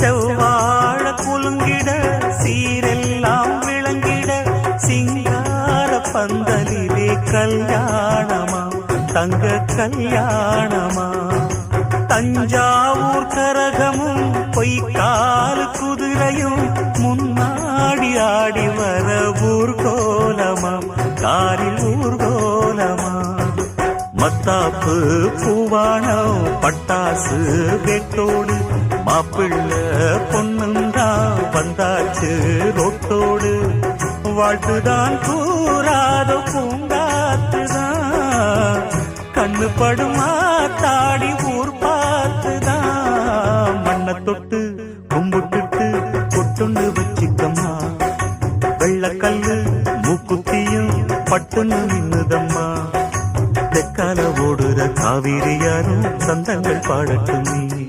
செவ்வாழ குலுங்கிட சீரெல்லாம் விளங்கிட சிங்கார பந்தலிலே கல்யாணமா தங்க கல்யாணமா. தஞ்சாவூர் கரகமும் பொய்க்கால் குதிரையும் முன்னாடி ஆடி வர ஊர்கோலமா காரில் ஊர்கோலமா. மத்தாப்பு பூவானம் பட்டாசு வெட்டோடு மாப்பிள்ள பொண்ணுங்கா வந்தாச்சு ரோட்டோடு. வாழ்த்துதான் கூறாத பூங்காத்துதான். கண்ணு படுமா தாடி ஊர் பார்த்துதான். மண்ணை தொட்டு கும்பிட்டுட்டு கொட்டுண்டு வச்சுக்கம்மா வெள்ளக்கல்லு மூக்குத்தியும் பட்டுன்னு நின்னுதம்மா. தெக்கால ஓடுற காவிரியாரும் சந்தங்கள் பாடட்டுமே. நீ